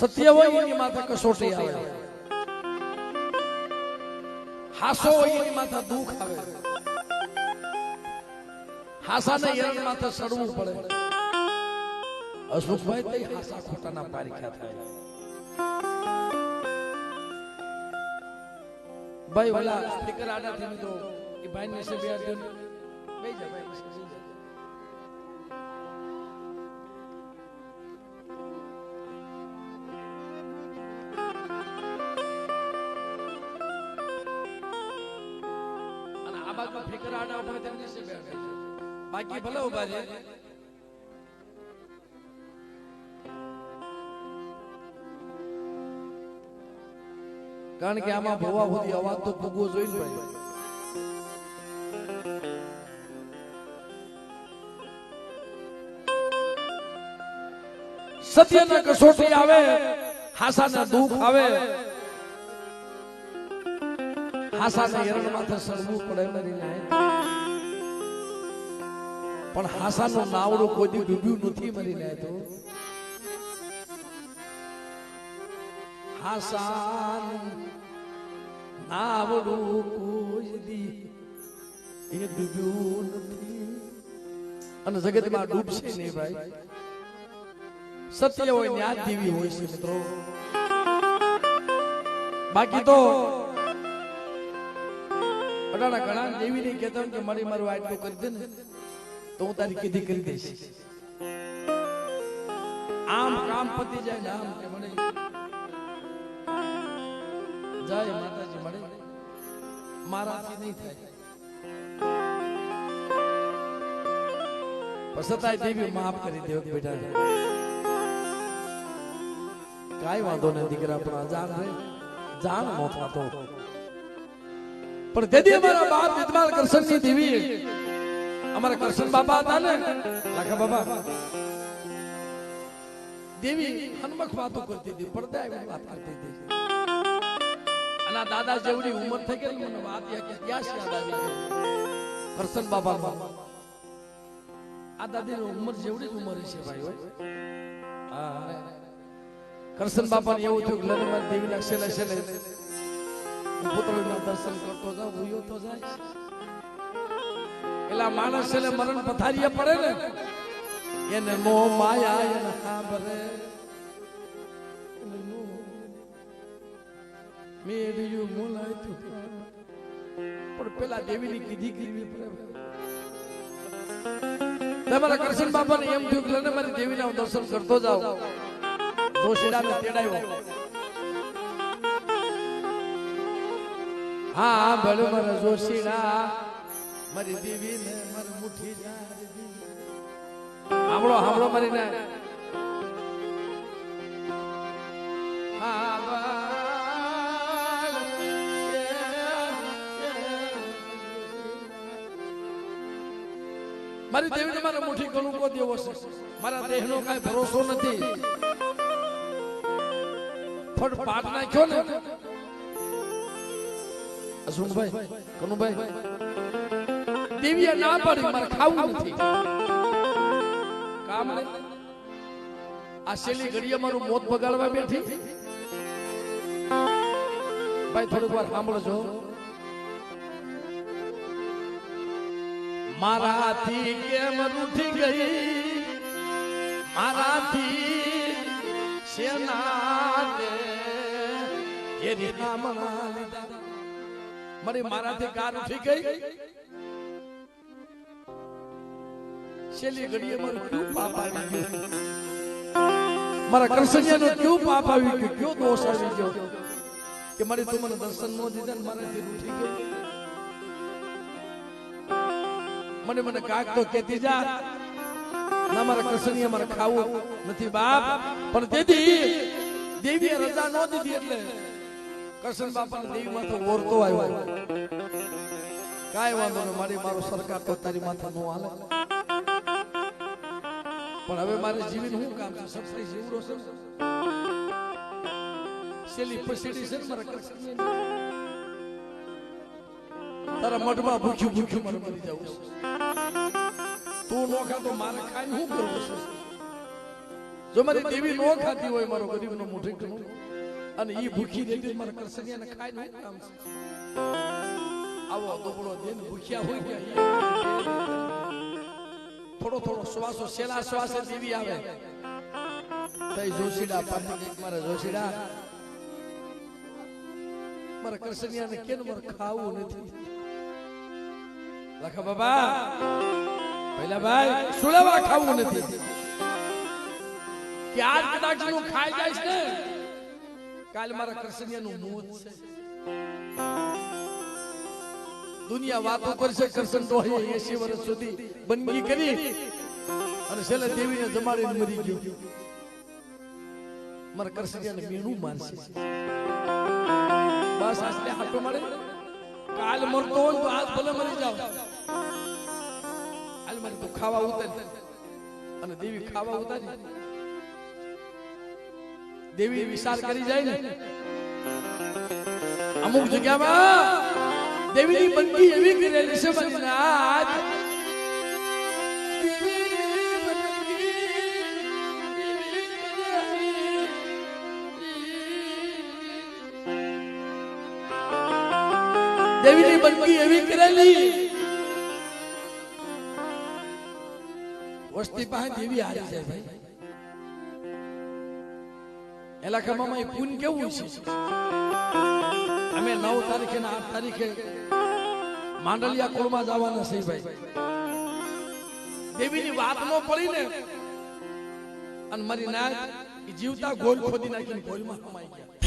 સત્ય હોય એની માથે કસોટી આવે. હાસો હોય એની માથે દુઃખ આવે. હાસાને એની માથે સડવું પડે. અશોકભાઈ તે હાસા ખોટાના પારખ્યા થાય. ભાઈ, ઓલા સ્પીકર આડા થી મિત્રો, એ ભાઈ ને. બે અર્જુન બે બેસી જા. બાજુ ફિકર આડા ઊભા હોય તેમ નીચે બેઠા છે. બાકી ભલે ઊભા છે. કારણ કે આમાં ભવા સુધી અવાજ તો ભૂગવો જોઈએ ને ભાઈ. સત્યના કસોટી આવે હાસાના દુઃખ આવે. હાસાના હિરણ માથે સડવું પડે મારી નાય પણ હાસાનું નાવડું કોઈ ડૂબ્યું નથી મરી નાય તો હાસાન નાવડું કોઈ દી એ ડૂબ્યું નથી. અને જગતમાં ડૂબશે નહીં ભાઈ. સત્ય હોય ન્યાજ દેવી હોય છે મિત્રો. બાકી તો અડાડા ઘણા દેવી નહીં કહેતા કે મારી મારું આટલું કરી દે ને. તો હું તારી કીધી કરી દઈશ. આમ કામ પતી જાય ને આમ કે મને જય માતાજી મળે મારાથી નહીં થાય. પણ દેવી માફ કરી દેવ બેટા કાંઈ વાંધો નહીં દીકરા, પણ અજાણ રે. જાણ નો થતો પણ તેથી અમારા બાપ વિદ્વાન કરશનની દેવી, અમારા કરશન બાપા હતા ને, લાખા બાબા દેવી હનમખ વાતો કરતી હતી, પડદા એવી વાત કરતી હતી. અને દાદા જેવડી ઉંમર થઈ ગઈ ને મને વાત યાદ યાદ આવી કરશન બાબા આ દાદીની ઉંમર જેવડી જ ઉંમર છે ભાઈ હોય હા. કરશન બાપા બાપાને એવું થયું કે દેવી મારી દેવીના છેલ્લે હું દર્શન માણસ છેલ્લે મરણ પથારીએ પડે ને, એને મો માયા એને એને મેળ્યું એમ થયું કે મારી દર્શન કરતો જાઓ જોશીડાને તેડાવ્યો હા, ભલે મારા જોશીડા મારી દેવીને મારી મુઠી હામળો સાંભળો મારી ને મારી દેવીને મારા મુઠ્ઠી કો દેવો છે. મારા દેહનો કાંઈ ભરોસો નથી. ફટ પાટ નાખ્યો ને. અસુનભાઈ કનુભાઈ. દેવીએ ના પાડી મારે ખાવું નથી. કામ ને આ છેલ્લી ઘડીએ મારું મોત બગાડવા બેઠી. ભાઈ, થોડીક વાર સાંભળજો. મારાથી કેમ રૂઠી ગઈ? મારાથી શેના એ રીનામણા લીધા મારી મારાથી કાર ઉઠી ગઈ? છેલ્લી ઘડીએ મારું ક્યું પાપ આવી ગયું? મારા કરસનિયાનો ક્યું પાપ આવી ગયું? કયો દોષ આવી ગયો? કે મારી તું મને દર્શન ન દીધા ને મારાથી ઉઠી ગઈ? મને મને કાક તો કેતી જા. ના મારા કરસનિયા મારે ખાવું નથી બાપ. પણ તેથી દેવીએ રજા ન દીધી એટલે કરશન બાપા દેવી માથે ઓરતો આવ્યો. કાંઈ વાંધો નહીં, મારી મારો સરકાર તો તારી માથે નો હાલે. પણ હવે મારે જીવીને શું કામ છે? સપની જીવરો છે સેલી પસીડી છે મારા કરશનની. તારા મઢમાં ભૂખ્યું ભૂખ્યું મને મરી જવું તું નો ખાતો, મારે ખાઈને શું કરવું છે? જો મારી દેવી નો ખાતી હોય, મારો ગરીબનો મુઠીકનું અને ઈ ભૂખી રહેતી મારા કરસનિયાને ખાય ને કામ છે? આવો દોબળો દેન ભૂખ્યા હોય કે થોડો થોડો શ્વાસો સેલા શ્વાસે દેવી આવે. તઈ જોશીડા પાટી મારા જોશીડા. મારા કરસનિયાને કેન મારે ખાવું નથી? લખા બાબા. પહેલા ભાઈ સુલેવા ખાવું નથી? કે આજ કદાચનું ખાઈ જાય છે કાલ મારા કૃષ્ણિયાનું મોત છે. દુનિયા વાતો કરશે કૃષ્ણ તો અહીં 80 વર્ષ સુધી બંદગી કરી. અને છેલ્લે દેવીને જમાડીને મરી ગયો. મારા કૃષ્ણિયાને મીણું મારશે બસ આજે હાટો મળે કાલ મરતો હોય તો આજ ભલે મરી જાવ કાલ મારે તું ખાવા ઉતાર. અને દેવી ખાવા ઉતારી. દેવી વિચાર કરી જાય ને. અમુક જગ્યામાં દેવીની બંદી એવી કરેલી છે મને દેવીની બંદી. એવી કરેલી. વસ્તી પાસે દેવી હારી જાય ભાઈ. એલા ખમામાં એ પૂન કેવું છે અમે નવ તારીખે ને આઠ તારીખે માંડલિયા કુળમાં જવાના છે ભાઈ દેવીની વાત નો પડી ને અને મારી નાય જીવતા ગોલ ખોદી નાખીને ગોલમાં સમાઈ ગયા